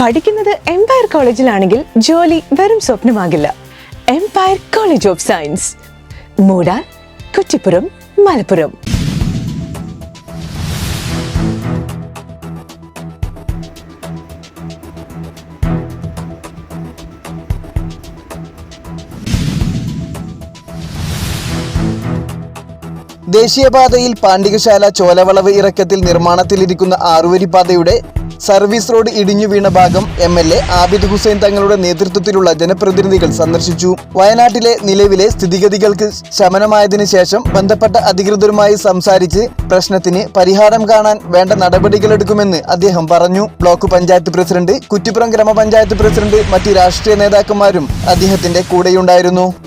പഠിക്കുന്നത് എംപയർ കോളേജിലാണെങ്കിൽ ജോലി വെറും സ്വപ്നമാകില്ല. Empire college of science മൂടാർ Kuttippuram Malappuram. ദേശീയപാതയിൽ പാണ്ഡികശാല ചോലവളവ് ഇറക്കത്തിൽ നിർമ്മാണത്തിലിരിക്കുന്ന ആറുവരിപ്പാതയുടെ സർവീസ് റോഡ് ഇടിഞ്ഞു വീണ ഭാഗം M L A Abid Hussain തങ്ങളുടെ നേതൃത്വത്തിലുള്ള ജനപ്രതിനിധികൾ സന്ദർശിച്ചു. വയനാട്ടിലെ നിലവിലെ സ്ഥിതിഗതികൾക്ക് ശമനമായതിനു ശേഷം ബന്ധപ്പെട്ട അധികൃതരുമായി സംസാരിച്ച് പ്രശ്നത്തിന് പരിഹാരം കാണാൻ വേണ്ട നടപടികളെടുക്കുമെന്ന് അദ്ദേഹം പറഞ്ഞു. ബ്ലോക്ക് പഞ്ചായത്ത് പ്രസിഡന്റ് കുറ്റിപ്പുറം ഗ്രാമപഞ്ചായത്ത് പ്രസിഡന്റ് മറ്റ് രാഷ്ട്രീയ നേതാക്കന്മാരും അദ്ദേഹത്തിന്റെ കൂടെയുണ്ടായിരുന്നു.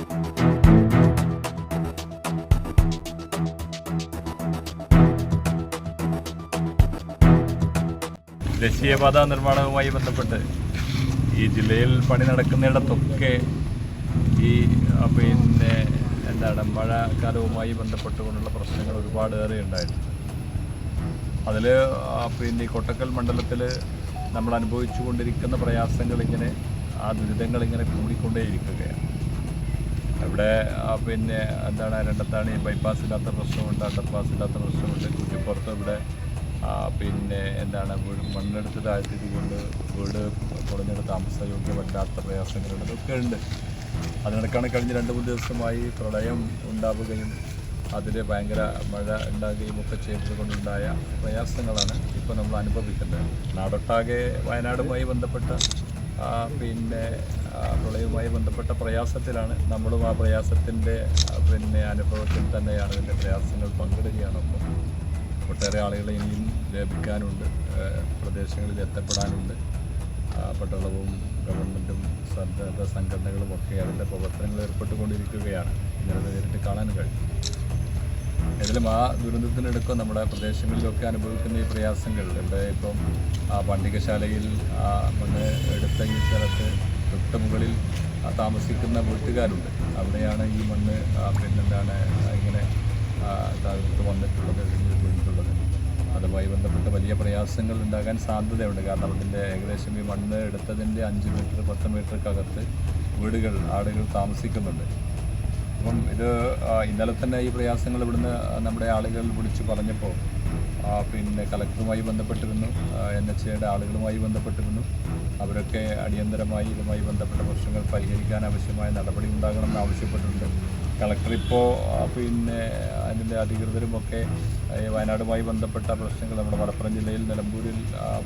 ദേശീയപാത നിർമ്മാണവുമായി ബന്ധപ്പെട്ട് ഈ ജില്ലയിൽ പണി നടക്കുന്നിടത്തൊക്കെ ഈ പിന്നെ എന്താണ് മഴക്കാലവുമായി ബന്ധപ്പെട്ടുകൊണ്ടുള്ള പ്രശ്നങ്ങൾ ഒരുപാട് ഏറെ ഉണ്ടായിട്ടുണ്ട് അതിൽ പിന്നെ ഈ കൊട്ടക്കൽ മണ്ഡലത്തിൽ നമ്മൾ അനുഭവിച്ചു കൊണ്ടിരിക്കുന്ന പ്രയാസങ്ങൾ ഇങ്ങനെ ആ ദുരിതങ്ങൾ ഇങ്ങനെ കൂടിക്കൊണ്ടേയിരിക്കുകയാണ് ഇവിടെ പിന്നെ എന്താണ് രണ്ടത്താണി ബൈപ്പാസ് ഇല്ലാത്ത പ്രശ്നമുണ്ട് അണ്ടർപാസ് ഇല്ലാത്ത പ്രശ്നമുണ്ട്. കുറ്റിപ്പുറത്ത് ഇവിടെ പിന്നെ എന്താണ് മണ്ണെടുത്ത് താഴ്ത്തിയത് കൊണ്ട് വീട് കുറഞ്ഞിട്ട് താമസയോഗ്യമല്ലാത്ത പ്രയാസങ്ങളുണ്ട് ഇതൊക്കെ ഉണ്ട്. അതിനിടക്കാണ് കഴിഞ്ഞ രണ്ട് മൂന്ന് ദിവസമായി പ്രളയം ഉണ്ടാവുകയും അതിൽ ഭയങ്കര മഴ ഉണ്ടാകുകയും ഒക്കെ ചെയ്തത് കൊണ്ടുണ്ടായ പ്രയാസങ്ങളാണ് ഇപ്പോൾ നമ്മൾ അനുഭവിക്കുന്നത്. നാടൊട്ടാകെ വയനാടുമായി ബന്ധപ്പെട്ട പിന്നെ പ്രളയവുമായി ബന്ധപ്പെട്ട പ്രയാസത്തിലാണ് നമ്മളും ആ പ്രയാസത്തിന്റെ പിന്നെ അനുഭവത്തിൽ തന്നെയാണ് ഇതിന്റെ പ്രയാസങ്ങൾ പങ്കിടുകയാണ്. ഒപ്പം ഒട്ടേറെ ആളുകളെ ഇനിയും ലഭിക്കാനുണ്ട്. പ്രദേശങ്ങളിൽ എത്തപ്പെടാനുണ്ട്. പട്ടളവും ഗവൺമെന്റും സന്നദ്ധ സംഘടനകളും ഒക്കെ അതിന്റെ പ്രവർത്തനങ്ങൾ ഏർപ്പെട്ടുകൊണ്ടിരിക്കുകയാണ്. ഇന്നലെ നേരിട്ട് കാണാൻ കഴിയും. ഏതായാലും ആ ദുരന്തത്തിനടുക്കം നമ്മുടെ പ്രദേശങ്ങളിലൊക്കെ അനുഭവിക്കുന്ന ഈ പ്രയാസങ്ങൾ ഇവിടെ ഇപ്പം ആ പണ്ടികശാലയിൽ ആ മണ്ണ് എടുത്ത ഈ സ്ഥലത്ത് തൊട്ട് മുകളിൽ താമസിക്കുന്ന വീട്ടുകാരുണ്ട്. അവിടെയാണ് ഈ മണ്ണ് പിന്നെന്താണ് താഴത്ത് വന്നിട്ടുള്ളത് ഇടിഞ്ഞ് വീണിട്ടുള്ളത് അതുമായി ബന്ധപ്പെട്ട് വലിയ പ്രയാസങ്ങൾ ഉണ്ടാകാൻ സാധ്യതയുണ്ട്. കാരണം അതിന്റെ ഏകദേശം ഈ മണ്ണ് എടുത്തതിന്റെ അഞ്ച് മീറ്റർ പത്ത് മീറ്റർക്കകത്ത് വീടുകൾ ആടുകൾ താമസിക്കുന്നുണ്ട്. അപ്പം ഇത് ഇന്നലെ തന്നെ ഈ പ്രയാസങ്ങൾ ഇവിടുന്ന് നമ്മുടെ ആളുകൾ വിളിച്ചു പറഞ്ഞപ്പോൾ പിന്നെ കളക്ടറുമായി ബന്ധപ്പെട്ടിരുന്നു. എൻ എച്ച് എയുടെ ആളുകളുമായി ബന്ധപ്പെട്ടിരുന്നു. അവരൊക്കെ അടിയന്തരമായി ഇതുമായി ബന്ധപ്പെട്ട പ്രശ്നങ്ങൾ പരിഹരിക്കാൻ ആവശ്യമായ നടപടി ഉണ്ടാകണമെന്ന് ആവശ്യപ്പെട്ടിട്ടുണ്ട്. കളക്ടർ ഇപ്പോൾ പിന്നെ അതിന്റെ അധികൃതരുമൊക്കെ വയനാടുമായി ബന്ധപ്പെട്ട പ്രശ്നങ്ങൾ നമ്മുടെ മലപ്പുറം ജില്ലയിൽ നിലമ്പൂരിൽ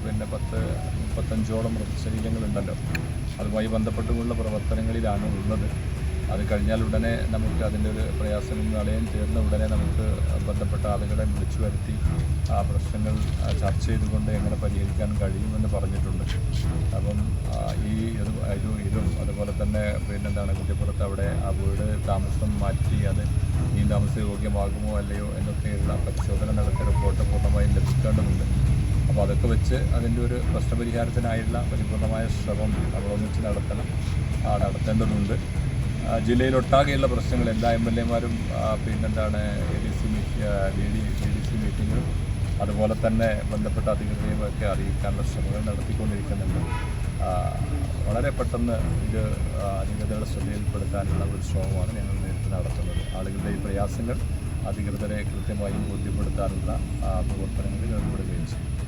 പിന്നെ പത്ത് മുപ്പത്തഞ്ചോളം മൃതശരീരങ്ങളുണ്ടല്ലോ. അതുമായി ബന്ധപ്പെട്ടുമുള്ള പ്രവർത്തനങ്ങളിലാണ് ഉള്ളത്. അത് കഴിഞ്ഞാൽ ഉടനെ നമുക്ക് അതിന്റെ ഒരു പ്രയാസം കളയാൻ ചേർന്ന ഉടനെ നമുക്ക് ബന്ധപ്പെട്ട ആളുകളെ വിളിച്ചു വരുത്തി ആ പ്രശ്നങ്ങൾ ചർച്ച ചെയ്തുകൊണ്ട് എങ്ങനെ പരിഹരിക്കാൻ കഴിയുമെന്ന് പറഞ്ഞിട്ടുണ്ട്. അപ്പം ഈ ഒരു ഇതും അതുപോലെ തന്നെ പിന്നെന്താണ് കുറ്റിപ്പുറത്ത് അവിടെ ആ വീട് താമസം മാറ്റി അത് ഈ താമസ യോഗ്യമാകുമോ അല്ലയോ എന്നൊക്കെയുള്ള പരിശോധന നടത്തിയ റിപ്പോർട്ട് പൂർണമായും ലഭിക്കേണ്ടതുണ്ട്. അപ്പോൾ അതൊക്കെ വെച്ച് അതിന്റെ ഒരു പ്രശ്നപരിഹാരത്തിനായുള്ള പരിപൂർണമായ ശ്രമം നമ്മൾ ഒന്നിച്ച് നടത്തണം. നടത്തേണ്ടതുണ്ട്. ജില്ലയിലൊട്ടാകെയുള്ള പ്രശ്നങ്ങൾ എല്ലാ എം എൽ എമാരും പിന്നെന്താണ് A D C D D D C അതുപോലെ തന്നെ ബന്ധപ്പെട്ട അധികൃതരെയും ഒക്കെ അറിയിക്കാനുള്ള ശ്രമങ്ങൾ നടത്തിക്കൊണ്ടിരിക്കുന്നുണ്ട്. വളരെ പെട്ടെന്ന് ഇത് അധികൃതരുടെ ശ്രദ്ധയിൽപ്പെടുത്താനുള്ള ഒരു ശ്രമമാണ് ഞങ്ങൾ നേരിട്ട് നടത്തുന്നത്. ആളുകളുടെ ഈ പ്രയാസങ്ങൾ അധികൃതരെ കൃത്യമായും ബോധ്യപ്പെടുത്താനുള്ള പ്രവർത്തനങ്ങളിൽ ഏർപ്പെടുകയും ചെയ്യും